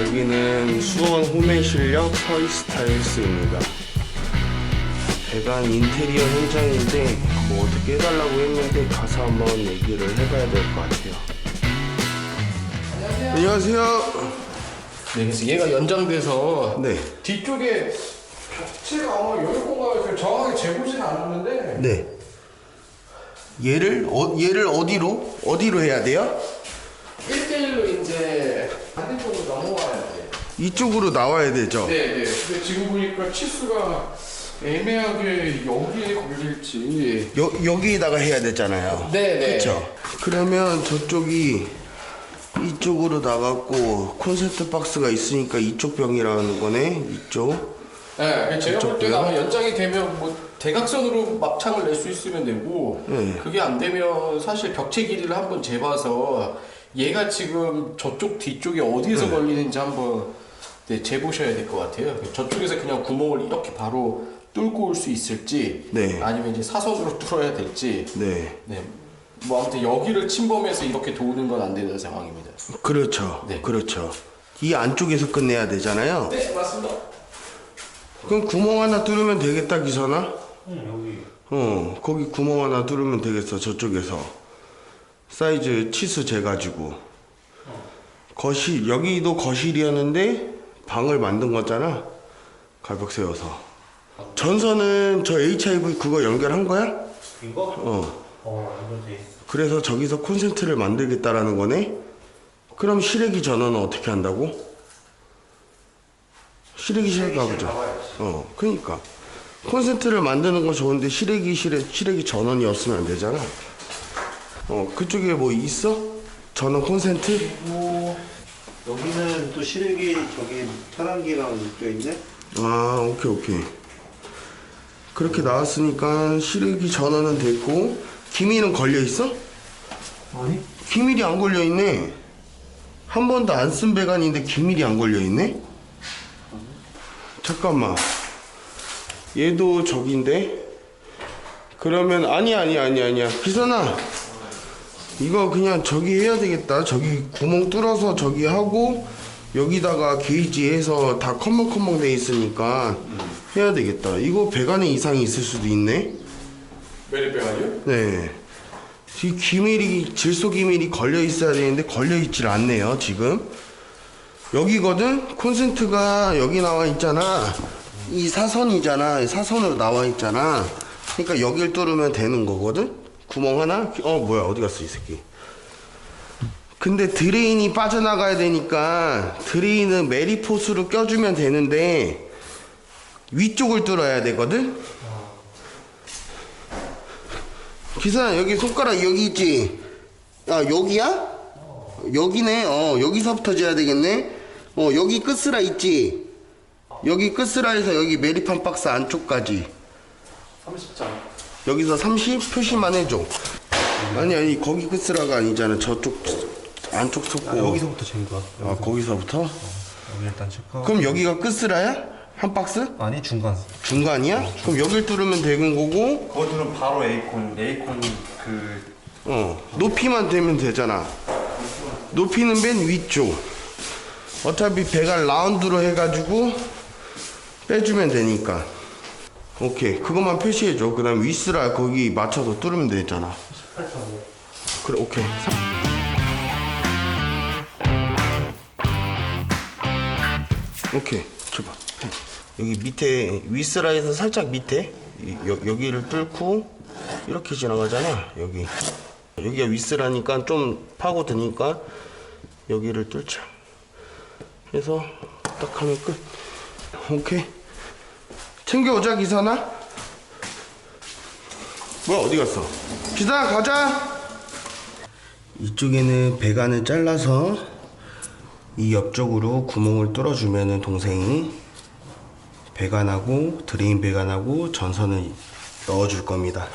여기는 수원 호메실력 서이스타일스입니다. 배관 인테리어 현장인데 뭐 어떻게 해달라고 했는데 가서 한번 얘기를 해봐야 될 것 같아요. 안녕하세요. 네, 그래서 얘가 연장돼서 네. 뒤쪽에 벽체가 아마 여유 공간을 정확하게 재보진 않았는데 네. 얘를 어, 얘를 어디로 어디로 해야 돼요? 1대1로 이제 반대쪽으로 넘어와야 돼. 이쪽으로 나와야 되죠. 네, 네. 근데 지금 보니까 치수가 애매하게 여기에 걸릴지. 여, 여기에다가 해야 되잖아요. 네, 네. 그렇죠. 그러면 저쪽이 이쪽으로 나갔고 콘센트 박스가 있으니까 이쪽 병이라는 거네. 이쪽. 네, 제가 볼 이쪽도요? 때는 아마 연장이 되면 뭐 대각선으로 막창을 낼 수 있으면 되고 네. 그게 안 되면 사실 벽체 길이를 한번 재봐서 얘가 지금 저쪽 뒤쪽에 어디에서 네. 걸리는지 한번 네, 재보셔야 될 것 같아요. 저쪽에서 그냥 구멍을 이렇게 바로 뚫고 올 수 있을지 네. 아니면 이제 사선으로 뚫어야 될지 네. 네. 뭐 아무튼 여기를 침범해서 이렇게 도는 건 안 되는 상황입니다. 그렇죠. 네. 그렇죠. 이 안쪽에서 끝내야 되잖아요. 네, 맞습니다. 그럼 구멍 하나 뚫으면 되겠다, 기선아? 응, 여기 어, 거기 구멍 하나 뚫으면 되겠어, 저쪽에서. 사이즈 치수 재가지고. 거실, 여기도 거실이었는데, 방을 만든 거잖아. 가벽 세워서. 전선은 저 HIV 그거 연결한 거야? 이거? 어. 어, 있어. 그래서 저기서 콘센트를 만들겠다라는 거네? 그럼 실외기 전원은 어떻게 한다고? 실외기실 가보자. 어, 그니까. 콘센트를 만드는 건 좋은데 실외기 실에 실외기 전원이 없으면 안 되잖아. 어, 그쪽에 뭐 있어? 전원 콘센트? 그리고 여기는 또 시래기 저기 차단기랑 또 있네. 아, 오케이, 오케이. 그렇게 나왔으니까 실외기 전원은 됐고, 기미는 걸려 있어? 아니? 기밀이 안 걸려 있네. 한 번도 안 쓴 배관인데 기밀이 안 걸려 있네. 잠깐만. 얘도 저긴데. 그러면 아니 아니 아니 아니야. 기선아. 이거 그냥 저기 해야 되겠다. 저기 구멍 뚫어서 저기 하고 여기다가 게이지 해서 다 컴멍컴멍 돼 있으니까 해야 되겠다. 이거 배관에 이상이 있을 수도 있네. 메리병 아니요? 네. 이 기밀이 질소 기밀이 걸려 있어야 되는데 걸려 있질 않네요 지금 여기거든 콘센트가 여기 나와 있잖아 이 사선이잖아 이 사선으로 나와 있잖아 그러니까 여길 뚫으면 되는 거거든 구멍 하나 어 뭐야 어디 갔어 이 새끼 근데 드레인이 빠져나가야 되니까 드레인은 메리포스로 껴주면 되는데 위쪽을 뚫어야 되거든 기사 여기 손가락 여기 있지? 아 여기야? 여기네. 어 여기서부터 재야 되겠네. 어 여기 끝스라 있지? 여기 끝스라에서 여기 메리판 박스 안쪽까지. 30장. 여기서 30 표시만 해줘. 아니 아니 거기 끝스라가 아니잖아. 저쪽 안쪽 속고. 아, 여기서부터 잰 거야. 아 거기서부터? 여기 일단 체크. 그럼 여기가 끝스라야? 한 박스? 아니 중간. 중간이야? 그럼 여길 뚫으면 되는 거고 거기는 바로 에이콘. 에이콘 그 어, 높이만 되면 되잖아. 높이는 맨 위쪽. 어차피 배가 라운드로 해가지고 빼주면 되니까. 오케이. 그것만 표시해줘. 그 다음 위스라 거기 맞춰서 뚫으면 되잖아. 그래, 오케이. 오케이. 줘봐. 여기 밑에 위스라에서 살짝 밑에 이- 여, 여기를 뚫고 이렇게 지나가잖아. 여기. 여기가 위스라니까 좀 파고 드니까 여기를 뚫자. 해서 딱 하면 끝. 오케이. 챙겨오자 기사나. 뭐야 어디 갔어? 기사 가자. 이쪽에는 배관을 잘라서 이 옆쪽으로 구멍을 뚫어주면은 동생이 배관하고 드레인 배관하고 전선을 넣어줄 겁니다.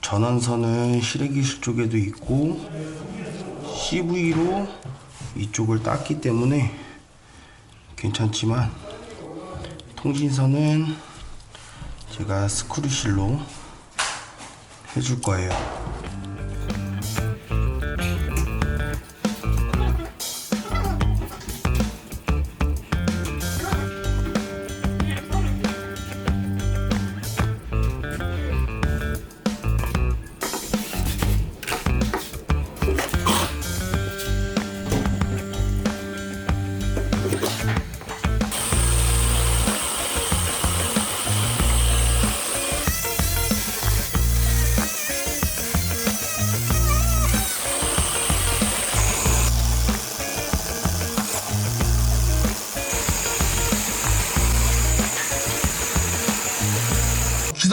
전원선은 실외기실 쪽에도 있고 CV로 이쪽을 땄기 때문에 괜찮지만 통신선은 제가 스크류실로 해줄 거예요.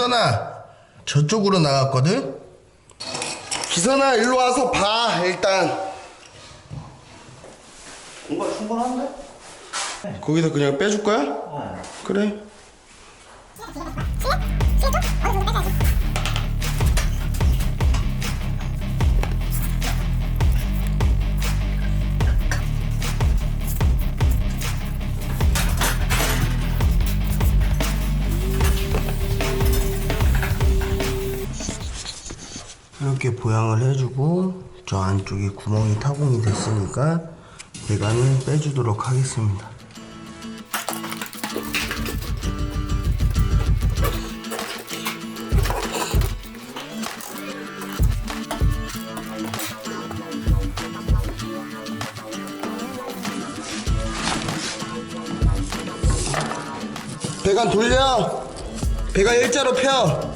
기선아 저쪽으로 나갔거든 기선아 일로 와서 봐 일단 공간 충분한데? 거기서 그냥 빼줄 거야? 어. 그래 이렇게 보양을 해주고 저 안쪽에 구멍이 타공이 됐으니까 배관을 빼주도록 하겠습니다. 배관 돌려! 배관 일자로 펴!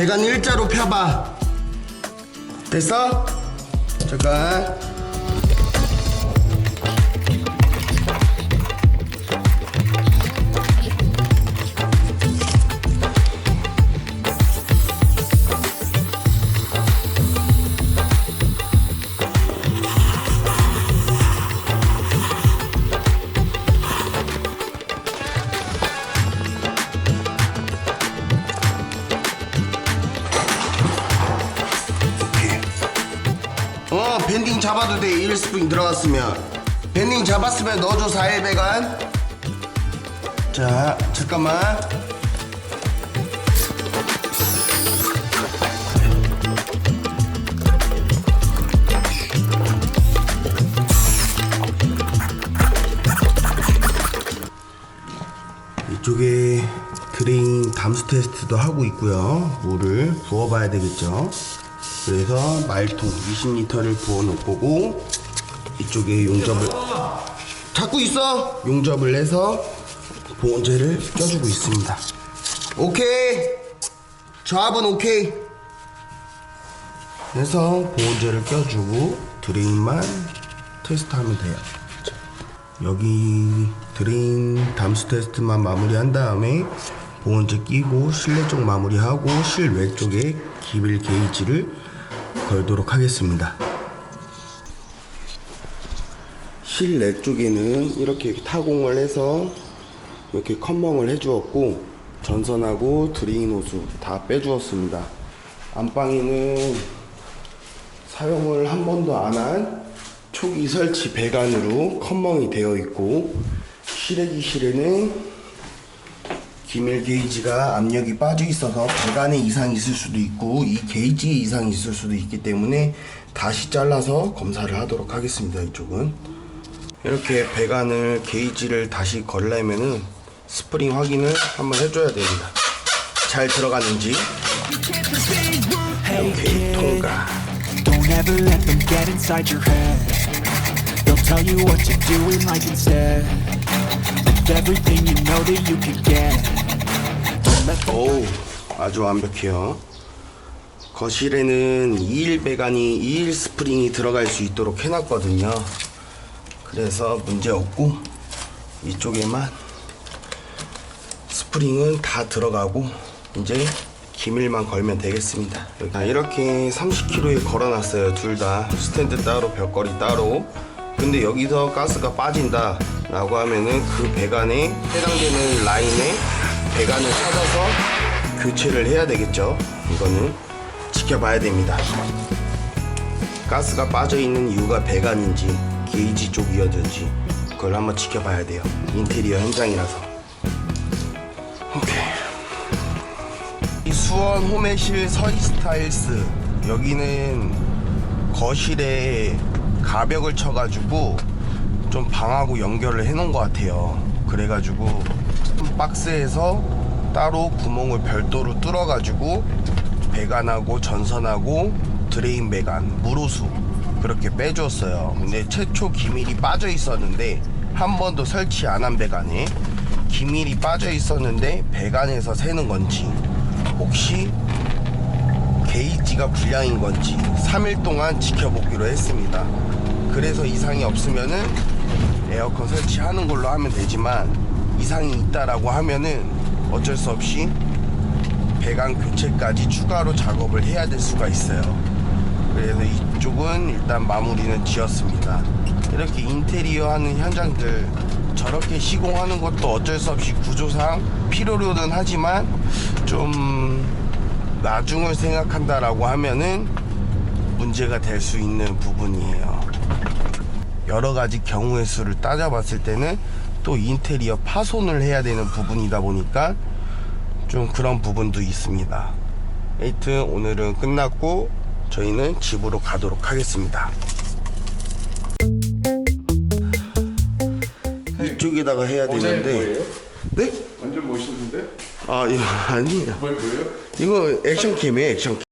배관 일자로 펴봐. 됐어? 잠깐. 밴딩 잡아도 돼. 1스프링 들어갔으면. 밴딩 잡았으면 넣어줘, 4일 배관. 자, 잠깐만. 이쪽에 드레인 담수 테스트도 하고 있고요. 물을 부어봐야 되겠죠. 그래서 말통 20리터를 부어 놓을 거고 이쪽에 용접을 잡고 있어. 용접을 해서 보온재를 껴주고 있습니다. 오케이. 조합은 오케이. 그래서 보온재를 껴주고 드레인만 테스트하면 돼요. 자, 여기 드레인 담수 테스트만 마무리한 다음에 보온재 끼고 실내 쪽 마무리하고 실외 쪽에 기빌 게이지를 걸도록 하겠습니다. 실내 쪽에는 이렇게 타공을 해서 이렇게 컴멍을 해주었고 전선하고 드레인 호수 다 빼주었습니다. 안방에는 사용을 한 번도 안 한 초기 설치 배관으로 컴멍이 되어 있고 실외기실에는 기밀 게이지가 압력이 빠져 있어서 배관에 이상이 있을 수도 있고 이 게이지에 이상이 있을 수도 있기 때문에 다시 잘라서 검사를 하도록 하겠습니다. 이쪽은 이렇게 배관을 게이지를 다시 걸려면은 스프링 확인을 한번 해줘야 됩니다. 잘 들어갔는지 이렇게 통과. Tell you what to do in life instead of everything you know that you could get. Don't let them 오 아주 완벽해요. 거실에는 2일 배관이 2일 스프링이 들어갈 수 있도록 해놨거든요. 그래서 문제 없고 이쪽에만 스프링은 다 들어가고 이제 기밀만 걸면 되겠습니다. 아, 이렇게 30kg에 걸어놨어요 둘 다. 스탠드 따로 벽걸이 따로. 근데 여기서 가스가 빠진다 라고 하면은 그 배관에 해당되는 라인에 배관을 찾아서 교체를 해야 되겠죠. 이거는 지켜봐야 됩니다. 가스가 빠져있는 이유가 배관인지 게이지 쪽이었는지 그걸 한번 지켜봐야 돼요. 인테리어 현장이라서. 오케이. 이 수원 호메실 서이스타일스. 여기는 거실에 가벽을 쳐가지고 좀 방하고 연결을 해놓은 것 같아요. 그래가지고 박스에서 따로 구멍을 별도로 뚫어가지고 배관하고 전선하고 드레인 배관 물호수 그렇게 빼주었어요 근데 최초 기밀이 빠져 있었는데 한 번도 설치 안 한 배관에 기밀이 빠져 있었는데 배관에서 새는 건지 혹시 게이지가 불량인 건지 3일 동안 지켜보기로 했습니다. 그래서 이상이 없으면은 에어컨 설치하는 걸로 하면 되지만 이상이 있다라고 하면은 어쩔 수 없이 배관 교체까지 추가로 작업을 해야 될 수가 있어요. 그래서 이쪽은 일단 마무리는 지었습니다. 이렇게 인테리어 하는 현장들 저렇게 시공하는 것도 어쩔 수 없이 구조상 필요로는 하지만 좀 나중을 생각한다라고 하면은 문제가 될 수 있는 부분이에요. 여러 가지 경우의 수를 따져봤을 때는 또 인테리어 파손을 해야 되는 부분이다 보니까 좀 그런 부분도 있습니다. 하여튼 오늘은 끝났고 저희는 집으로 가도록 하겠습니다. 이쪽에다가 해야 되는데 네? 완전 멋있는데? 아 이거 아니에요. 이거 액션캠이에요 액션캠